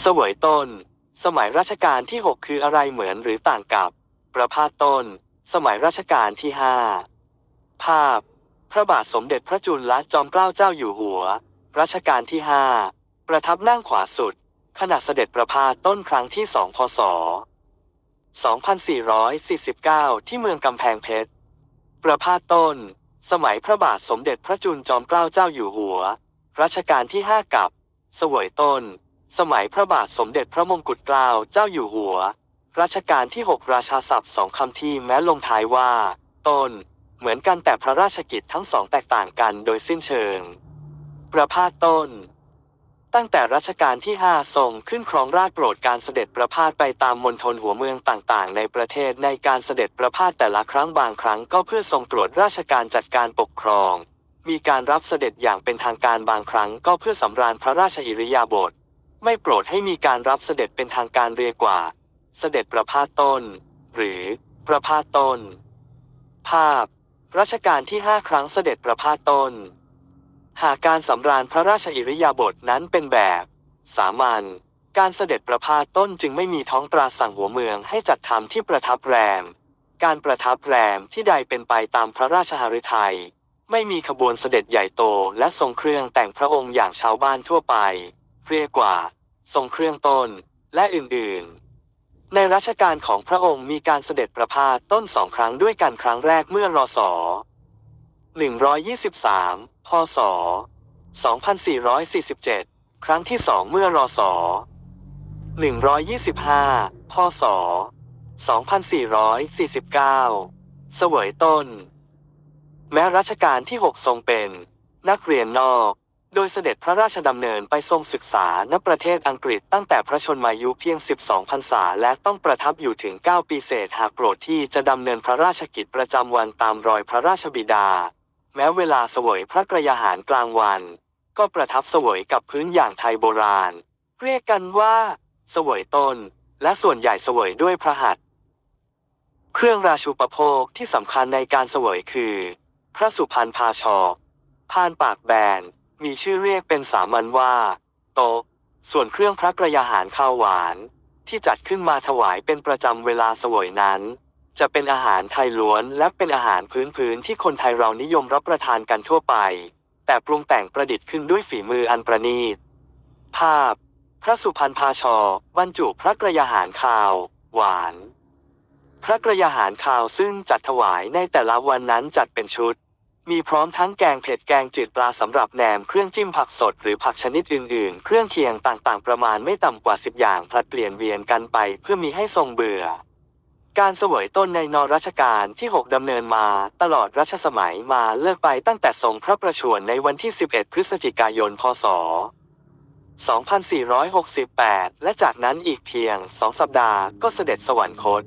เสวยต้น สมัยรัชกาลที่ 6 คืออะไรเหมือนหรือต่างกับ ประพาสต้น สมัยรัชกาลที่ 5 ภาพ พระบาทสมเด็จพระจุลจอมเกล้าเจ้าอยู่หัว รัชกาลที่ 5 ประทับนั่งขวาสุด ขณะเสด็จประพาสต้นครั้งที่2พศ 2449 ที่เมืองกำแพงเพชร ประพาสต้น สมัยพระบาทสมเด็จพระจุลจอมเกล้าเจ้าอยู่หัว รัชกาลที่ 5 กับ เสวยต้น สมัยพระบาทสมเด็จพระมงกุฎเกล้าเจ้าอยู่หัว รัชกาลที่ 6 ราชาศัพท์สองคำที่แม้ลงท้ายว่า ต้น เหมือนกันแต่พระราชกิจทั้งสองแตกต่างกันโดยสิ้นเชิง ประพาสต้น ตั้งแต่รัชกาลที่ 5 ทรงขึ้นครองราชโปรดการเสด็จประพาสไปตามมณฑลหัวเมืองต่างๆ ในประเทศในการเสด็จประพาสแต่ละครั้งบางครั้งก็เพื่อทรงตรวจราชการจัดการปกครอง มีการรับเสด็จอย่างเป็นทางการบางครั้งก็เพื่อสำราญพระราชอิริยาบถ ไม่โปรดให้มีการรับเสด็จเป็นทางการเรียกว่า เสด็จประพาสต้น หรือประพาสต้น ภาพรัชกาลที่ 5 ครั้งเสด็จประพาสต้น หากการสำราญพระราชอิริยาบถนั้นเป็นแบบ สามัญการเสด็จประพาสต้นจึงไม่มีท้องตราสั่งหัวเมืองให้จัดทำที่ประทับแรม การประทับแรมที่ใดเป็นไปตามพระราชหฤทัยไม่มีขบวนเสด็จใหญ่โตและทรงเครื่องแต่งพระองค์อย่างชาวบ้านทั่วไป เรียกว่าทรงเครื่องต้นและอื่นๆ ในรัชกาลของพระองค์มีการเสด็จประพาสต้นสองครั้งด้วยกันครั้งแรกเมื่อรศ123 พศ 2447 ครั้งที่สองเมื่อรศ125 พศ 2449 เสวยต้น แม้รัชกาลที่ 6 ทรงเป็นนักเรียนนอก โดยเสด็จพระราชดำเนินไปทรงศึกษาณประเทศอังกฤษตั้งแต่พระชนมายุเพียง 12 พรรษา และต้องประทับอยู่ถึง 9 ปีเศษหากโปรดที่จะดำเนินพระราชกิจประจำวันตามรอยพระราชบิดา แม้เวลาเสวยพระกระยาหารกลางวัน ก็ประทับเสวยกับพื้นอย่างไทยโบราณ เรียกกันว่าเสวยต้น และส่วนใหญ่เสวยด้วยพระหัตถ์เครื่องราชูปโภคที่สำคัญในการเสวยคือ พระสุพรรณพาชอกพานปากแบน มีชื่อเรียกเป็นสามัญว่า โต๊ะ ส่วนเครื่องพระกระยาหารข้าวหวาน ที่จัดขึ้นมาถวายเป็นประจำเวลาสวยนั้น จะเป็นอาหารไทยล้วนและเป็นอาหารพื้นพื้นที่คนไทยเรานิยมรับประทานกันทั่วไป แต่ปรุงแต่งประดิษฐ์ขึ้นด้วยฝีมืออันประณีต ภาพ พระสุพรรณพาชอบรรจุพระกระยาหารข้าว หวาน พระกระยาหารข้าวซึ่งจัดถวายในแต่ละวันนั้นจัดเป็นชุด มีพร้อมทั้งแกงเผ็ดแกงจืดปลาสำหรับแหนมเครื่องจิ้มผักสดหรือผักชนิดอื่นๆ เครื่องเคียงต่างๆ ประมาณไม่ต่ำกว่า 10 อย่างผลัดเปลี่ยนเวียนกันไปเพื่อมีให้ทรงเบื่อ การเสวยต้นในนรัชกาลที่ 6 ดำเนินมาตลอดรัชสมัยมาเลิกไปตั้งแต่ทรงพระประชวรในวันที่ 11 พฤศจิกายน พศ 2468 และจากนั้นอีกเพียงสองสัปดาห์ก็เสด็จสวรรคต